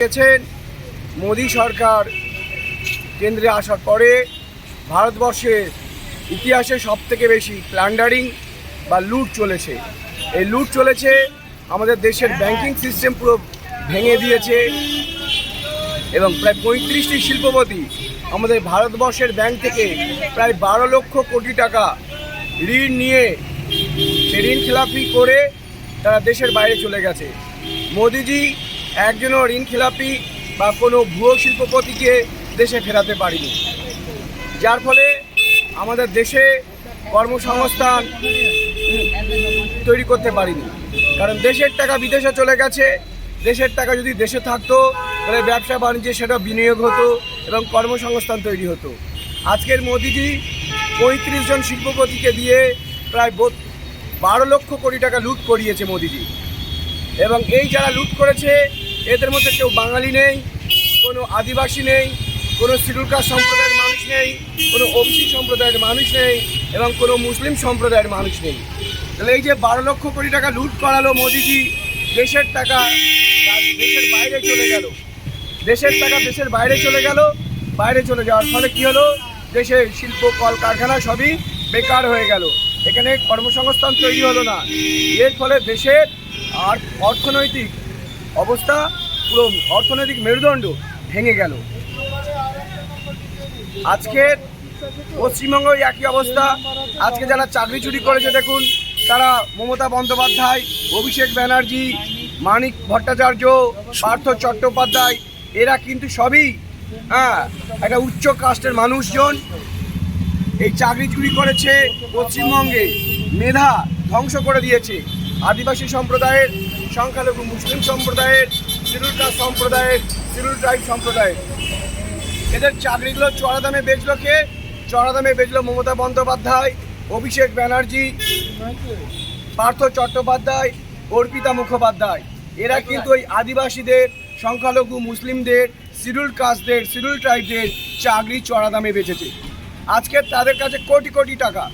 গেছেন মোদী সরকার কেন্দ্রে আসার পরে ভারতবর্ষের ইতিহাসে সব থেকে বেশি প্ল্যান্ডারিং বা লুট চলেছে। এই লুট চলেছে আমাদের দেশের ব্যাংকিং সিস্টেম পুরো ভেঙে দিয়েছে এবং প্রায় পঁয়ত্রিশটি শিল্পপতি আমাদের ভারতবর্ষের ব্যাংক থেকে প্রায় বারো লক্ষ কোটি টাকা ঋণ নিয়ে ঋণ খেলাপি করে তারা দেশের বাইরে চলে গেছে। মোদিজি একজনও ঋণ খেলাপি বা কোনো ভুয়ো শিল্পপতিকে দেশে ফেরাতে পারেনি। যার ফলে আমাদের দেশে কর্মসংস্থান তৈরি করতে পারিনি। কারণ দেশের টাকা বিদেশে চলে গেছে, দেশের টাকা যদি দেশে থাকতো, তাহলে ব্যবসা বাণিজ্যে সেটা বিনিয়োগ হতো এবং কর্মসংস্থান তৈরি হতো। আজকের মোদিজি পঁয়ত্রিশ জন শিল্পপতিকে দিয়ে প্রায় বারো লক্ষ কোটি টাকা লুট করিয়েছে মোদিজি। এবং এই যারা লুট করেছে, এদের মধ্যে কেউ বাঙালি নেই, কোনো আদিবাসী নেই, কোনো শিডিউল সম্প্রদায়ের মানুষ নেই, কোনো ওবিসি সম্প্রদায়ের মানুষ নেই, এবং কোনো মুসলিম সম্প্রদায়ের মানুষ নেই। তাহলে এই যে বারো লক্ষ কোটি টাকা লুট করালো মোদিজি, দেশের টাকা দেশের বাইরে চলে গেল। দেশের টাকা দেশের বাইরে চলে গেল, বাইরে চলে যাওয়ার ফলে কী হলো? দেশের শিল্প কল কারখানা সবই বেকার হয়ে গেল। এখানে কর্মসংস্থান তৈরি হলো না। এর ফলে দেশের আর অর্থনৈতিক অবস্থা পুরো অর্থনৈতিক মেরুদণ্ড ভেঙে গেল। আজকের পশ্চিমবঙ্গ একই অবস্থা। আজকে যারা চাকরি চুরি করেছে, দেখুন, তারা মমতা বন্দ্যোপাধ্যায়, অভিষেক ব্যানার্জি, মানিক ভট্টাচার্য, পার্থ চট্টোপাধ্যায়, এরা কিন্তু সবই হ্যাঁ একটা উচ্চ কাস্টের মানুষজন। এই চাকরি চুরি করেছে পশ্চিমবঙ্গে। মেধা ধ্বংস করে দিয়েছে। আদিবাসী সম্প্রদায়ের, সংখ্যালঘু মুসলিম সম্প্রদায়ের শিডিউল কাস্ট সম্প্রদায়ের শিডিউল ট্রাইব সম্প্রদায়ের। এদের চাকরিগুলো চড়া দামে বেচলো কে? চড়া দামে বেচলো মমতা বন্দ্যোপাধ্যায়, অভিষেক ব্যানার্জি, পার্থ চট্টোপাধ্যায়, অর্পিতা মুখোপাধ্যায়। এরা কিন্তু ওই আদিবাসীদের, সংখ্যালঘু মুসলিমদের শিডিউল কাস্টদের শিডিউল ট্রাইবদের চাকরি চড়া দামে বেচেছে। আজকে তাদের কাছে কোটি কোটি টাকা।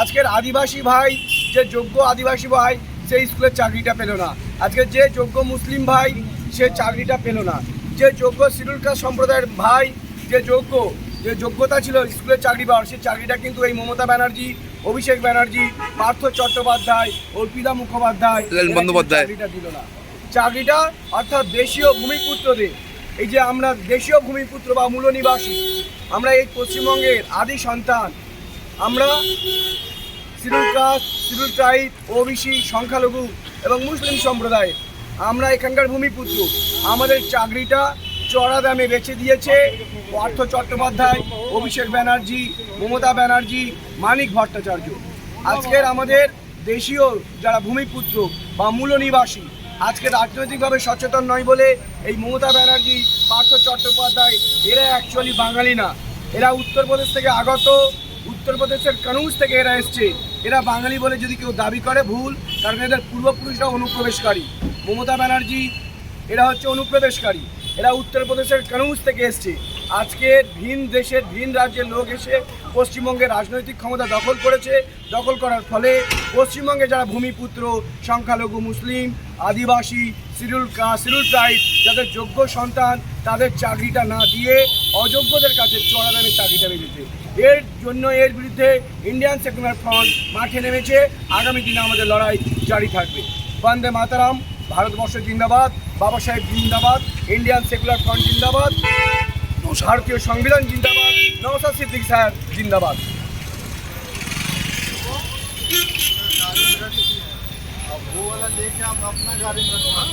আজকের আদিবাসী ভাই, যে যোগ্য আদিবাসী ভাই সেই স্কুলের চাকরিটা পেল না। আজকে যে যোগ্য মুসলিম ভাই সে চাকরিটা পেল না। যে যোগ্য শিডিউল কাস্ট সম্প্রদায়ের ভাই যে যোগ্য যে যোগ্যতা ছিল স্কুলের চাকরি পাওয়ার সেই চাকরিটা কিন্তু এই মমতা ব্যানার্জি অভিষেক ব্যানার্জি পার্থ চট্টোপাধ্যায় অর্পিতা মুখোপাধ্যায় বন্দ্যোপাধ্যায়। চাকরিটা দিল না। চাকরিটা অর্থাৎ দেশীয় ভূমিপুত্রদের এই যে আমরা দেশীয় ভূমিপুত্র বা মূল নিবাসী আমরা এই পশ্চিমবঙ্গের আদি সন্তান আমরা schedule caste schedule tribe, OBC, সংখ্যালঘু এবং মুসলিম সম্প্রদায়, আমরা এখানকার ভূমিপুত্র। আমাদের চাকরিটা চড়া দামে বেচে দিয়েছে পার্থ চট্টোপাধ্যায়, অভিষেক ব্যানার্জি, মমতা ব্যানার্জি, মানিক ভট্টাচার্য। আজকের আমাদের দেশীয় যারা ভূমিপুত্র বা মূল নিবাসী আজকে রাজনৈতিকভাবে সচেতন নয় বলে এই মমতা ব্যানার্জি, পার্থ চট্টোপাধ্যায়, এরা অ্যাকচুয়ালি বাঙালি না। এরা উত্তরপ্রদেশ থেকে আগত, উত্তরপ্রদেশের কানুজ থেকে এরা এসছে। এরা বাঙালি বলে যদি কেউ দাবি করে, ভুল, কারণ এদের পূর্বপুরুষরা অনুপ্রবেশকারী। মমতা ব্যানার্জি, এরা হচ্ছে অনুপ্রবেশকারী। এরা উত্তরপ্রদেশের কানুজ থেকে এসছে। আজকে ভিন দেশের, ভিন রাজ্যের লোক এসে পশ্চিমবঙ্গের রাজনৈতিক ক্ষমতা দখল করেছে। দখল করার ফলে পশ্চিমবঙ্গে যারা ভূমিপুত্র, সংখ্যালঘু, মুসলিম, আদিবাসী কাস্ট শিডিউল ট্রাইব, যাদের যোগ্য সন্তান তাদের চাকরিটা না দিয়ে অযোগ্যদের কাছে চড়া দামে চাকরিটা বেরিয়েছে এর জন্য এর বিরুদ্ধে ইন্ডিয়ান সেকুলার ফ্রন্ট মাঠে নেমেছে আগামী দিনে আমাদের লড়াই জারি থাকবে বন্দে মাতারাম ভারতবর্ষ জিন্দাবাদ বাবা সাহেব জিন্দাবাদ ইন্ডিয়ান সেকুলার ফ্রন্ট জিন্দাবাদ ভারতীয় সংবিধান জিন্দাবাদ নওসাদ সিদ্দিক সাহেব জিন্দাবাদ अब वो वाला लेके आप अपना गाड़ी में रखवा